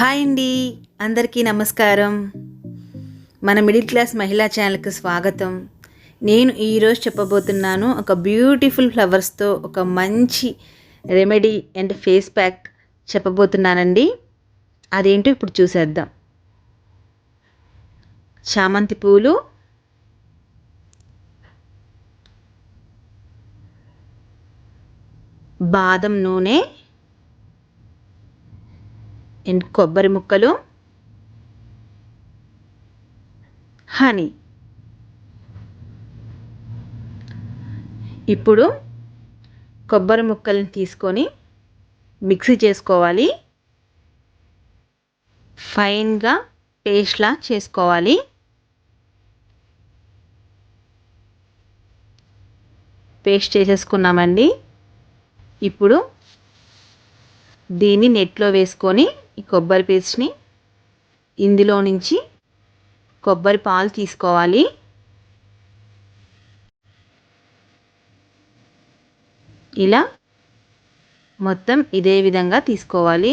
Hi అండి. అందరికీ నమస్కారం. మన మిడిల్ క్లాస్ మహిళా ఛానల్కి స్వాగతం. నేను ఈరోజు చెప్పబోతున్నాను ఒక బ్యూటిఫుల్ ఫ్లవర్స్తో ఒక మంచి రెమెడీ అండ్ ఫేస్ ప్యాక్ చెప్పబోతున్నానండి. అదేంటో ఇప్పుడు చూసేద్దాం. చామంతి పూలు. బాదం నూనె. కొబ్బరి ముక్కలు. హనీ. ఇప్పుడు కొబ్బరి ముక్కల్ని తీసుకొని మిక్సీ చేసుకోవాలి. ఫైన్గా పేస్ట్లా చేసుకోవాలి. పేస్ట్ చేసేసుకున్నామండి. ఇప్పుడు దీన్ని నెట్లో వేసుకొని ఈ కొబ్బరి పేస్ట్ని ఇందులో నుంచి కొబ్బరి పాలు తీసుకోవాలి. ఇలా మొత్తం ఇదే విధంగా తీసుకోవాలి.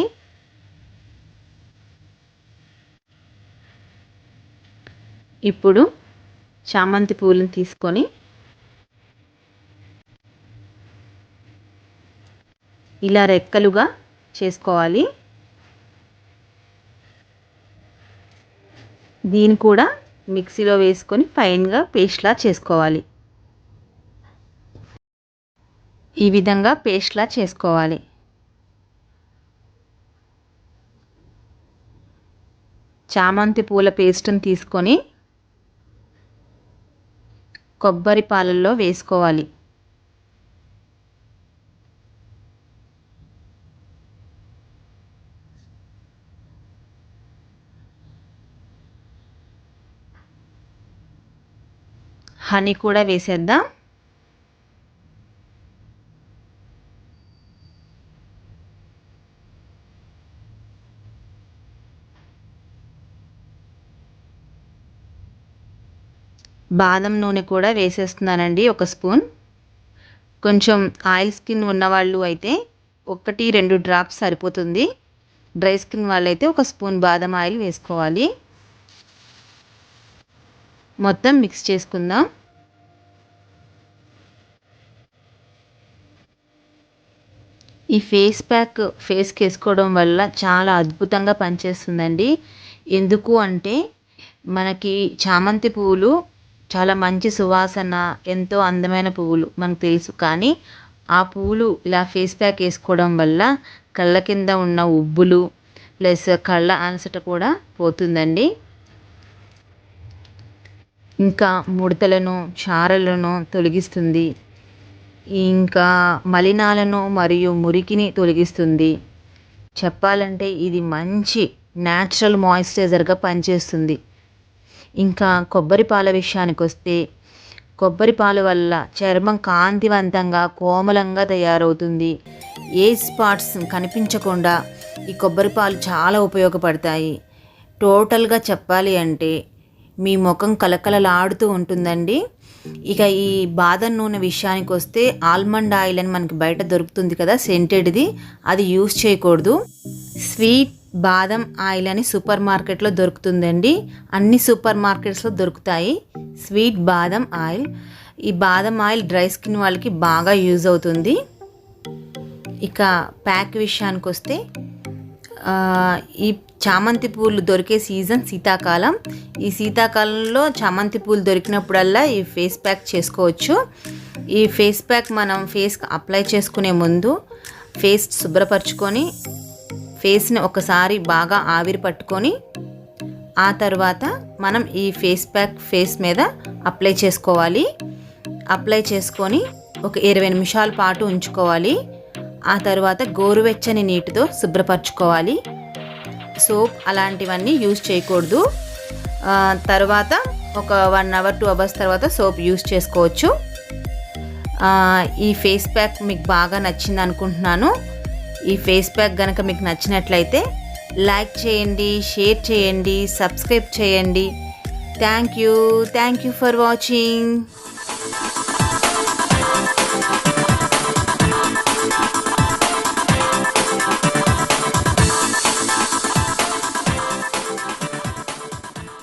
ఇప్పుడు చామంతి పూలను తీసుకొని ఇలా రెక్కలుగా చేసుకోవాలి. దీన్ని కూడా మిక్సీలో వేసుకొని ఫైన్గా పేస్ట్లా చేసుకోవాలి. ఈ విధంగా పేస్ట్లా చేసుకోవాలి. చామంతి పూల పేస్ట్ని తీసుకొని కొబ్బరి పాలల్లో వేసుకోవాలి. హనీ కూడా వేసేద్దాం. బాదం నూనె కూడా వేసేస్తున్నానండి ఒక స్పూన్. కొంచెం ఆయిల్ స్కిన్ ఉన్నవాళ్ళు అయితే ఒకటి రెండు డ్రాప్స్ సరిపోతుంది. డ్రై స్కిన్ వాళ్ళైతే ఒక స్పూన్ బాదం ఆయిల్ వేసుకోవాలి. మొత్తం మిక్స్ చేసుకుందాం. ఈ ఫేస్ ప్యాక్ ఫేస్కి వేసుకోవడం వల్ల చాలా అద్భుతంగా పనిచేస్తుందండి. ఎందుకు అంటే మనకి చామంతి పువ్వులు చాలా మంచి సువాసన ఎంతో అందమైన పువ్వులు మనకు తెలుసు. కానీ ఆ పువ్వులు ఇలా ఫేస్ ప్యాక్ వేసుకోవడం వల్ల కళ్ళ కింద ఉన్న ఉబ్బులు ప్లస్ కళ్ళ అలసట కూడా పోతుందండి. ఇంకా ముడతలను చారలను తొలగిస్తుంది. ఇంకా మలినాలను మరియు మురికిని తొలగిస్తుంది. చెప్పాలంటే ఇది మంచి న్యాచురల్ మాయిశ్చరైజర్గా పనిచేస్తుంది. ఇంకా కొబ్బరి పాల విషయానికి వస్తే కొబ్బరి పాలు వల్ల చర్మం కాంతివంతంగా కోమలంగా తయారవుతుంది. ఏ స్పాట్స్ కనిపించకుండా ఈ కొబ్బరి పాలు చాలా ఉపయోగపడతాయి. టోటల్గా చెప్పాలి అంటే మీ ముఖం కలకలలాడుతూ ఉంటుందండి. ఇక ఈ బాదం నూనె విషయానికి వస్తే ఆల్మండ్ ఆయిల్ అని మనకి బయట దొరుకుతుంది కదా సెంటెడ్ది. అది యూస్ చేయకూడదు. స్వీట్ బాదం ఆయిల్ అని సూపర్ మార్కెట్లో దొరుకుతుందండి. అన్ని సూపర్ మార్కెట్స్లో దొరుకుతాయి. స్వీట్ బాదం ఆయిల్. ఈ బాదం ఆయిల్ డ్రై స్కిన్ వాళ్ళకి బాగా యూజ్ అవుతుంది. ఇక ప్యాక్ విషయానికి వస్తే ఈ చామంతి పూలు దొరికే సీజన్ శీతాకాలం. ఈ శీతాకాలంలో చామంతి పూలు దొరికినప్పుడల్లా ఈ ఫేస్ ప్యాక్ చేసుకోవచ్చు. ఈ ఫేస్ ప్యాక్ మనం ఫేస్కి అప్లై చేసుకునే ముందు ఫేస్ శుభ్రపరచుకొని ఫేస్ని ఒకసారి బాగా ఆవిరి పట్టుకొని ఆ తర్వాత మనం ఈ ఫేస్ ప్యాక్ ఫేస్ మీద అప్లై చేసుకోవాలి. అప్లై చేసుకొని ఒక ఇరవై నిమిషాల పాటు ఉంచుకోవాలి. ఆ తర్వాత గోరువెచ్చని నీటితో శుభ్రపరచుకోవాలి. సోప్ అలాంటివన్నీ యూజ్ చేయకూడదు. తర్వాత ఒక వన్ అవర్ టూ అవర్స్ తర్వాత సోప్ యూజ్ చేసుకోవచ్చు. ఈ ఫేస్ ప్యాక్ మీకు బాగా నచ్చింది అనుకుంటున్నాను. ఈ ఫేస్ ప్యాక్ కనుక మీకు నచ్చినట్లయితే లైక్ చేయండి షేర్ చేయండి సబ్స్క్రైబ్ చేయండి. Thank you. Thank you for watching.